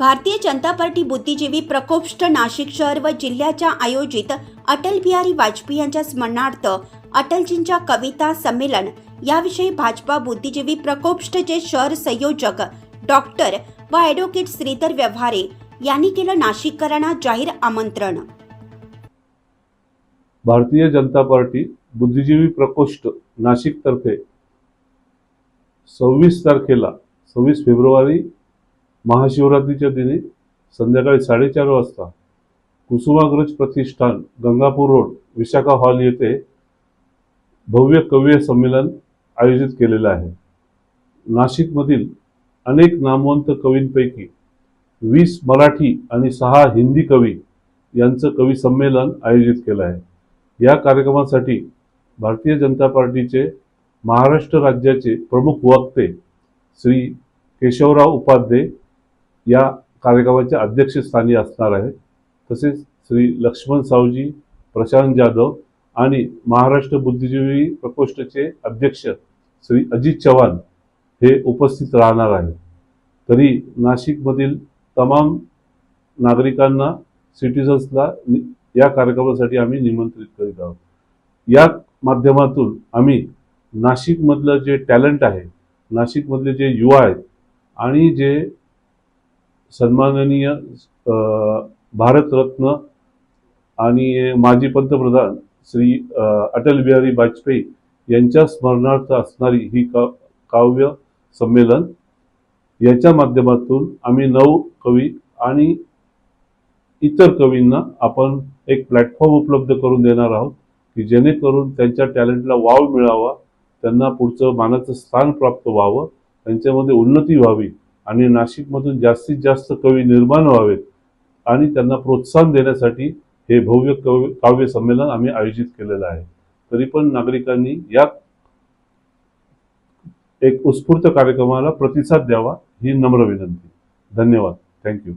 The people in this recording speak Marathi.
भारतीय जनता पार्टी बुद्धिजीवी प्रकोष्ठ नाशिक शहर व जिल्ह्याच्या आयोजित अटल बिहारी वाजपेयी यांच्या स्मरणार्थ अटलजींच्या कविता संमेलन. याविषयी भाजपा बुद्धिजीवी प्रकोष्ठचे शहर संयोजक डॉक्टर व ॲडव्होकेट श्रीधर व्यवहारे यांनी केलं नाशिककरांना जाहीर आमंत्रण. भारतीय जनता पार्टी बुद्धिजीवी प्रकोष्ठ नाशिकतर्फे सव्वीस तारखेला सव्वीस फेब्रुवारी महाशिवरात्रीच्या दिनी संध्याकाळी साडेचार वाजता कुसुमाग्रज प्रतिष्ठान गंगापूर रोड विशाखा हॉल येथे भव्य कव्य संमेलन आयोजित केलेलं आहे. नाशिकमधील अनेक नामवंत कवींपैकी वीस मराठी आणि सहा हिंदी कवी यांचं कवी संमेलन आयोजित केलं आहे. या कार्यक्रमासाठी भारतीय जनता पार्टीचे महाराष्ट्र राज्याचे प्रमुख वक्ते श्री केशवराव उपाध्ये या कार्यक्रमाच्या अध्यक्षस्थानी असणार आहेत. तसेच श्री लक्ष्मण सावजी प्रशांत जाधव आणि महाराष्ट्र बुद्धिजीवी प्रकोष्ठचे अध्यक्ष श्री अजित चव्हाण हे उपस्थित राहणार आहेत. तरी नाशिकमधील तमाम नागरिकांना सिटिझन्सला नि- या कार्यक्रमासाठी आम्ही निमंत्रित करीत आहोत. या माध्यमातून आम्ही नाशिकमधलं जे टॅलेंट आहे नाशिकमधले जे युवा आहेत आणि जे सन्माननीय भारतरत्न आणि माजी पंतप्रधान श्री अटल बिहारी वाजपेयी यांच्या स्मरणार्थ असणारी ही का काव्य संमेलन. याच्या माध्यमातून आम्ही नऊ कवी आणि इतर कवींना आपण एक प्लॅटफॉर्म उपलब्ध करून देणार आहोत की जेणेकरून त्यांच्या टॅलेंटला वाव मिळावा त्यांना पुढचं मानाचं स्थान प्राप्त व्हावं त्यांच्यामध्ये उन्नती व्हावी. आणि नाशिकमधून जास्तीत जास्त कवी निर्माण व्हावेत आणि त्यांना प्रोत्साहन देण्यासाठी हे भव्य कव्य काव्य संमेलन आम्ही आयोजित केलेलं आहे. तरी पण नागरिकांनी या एक उत्स्फूर्त कार्यक्रमाला प्रतिसाद द्यावा ही नम्र विनंती. धन्यवाद. थँक्यू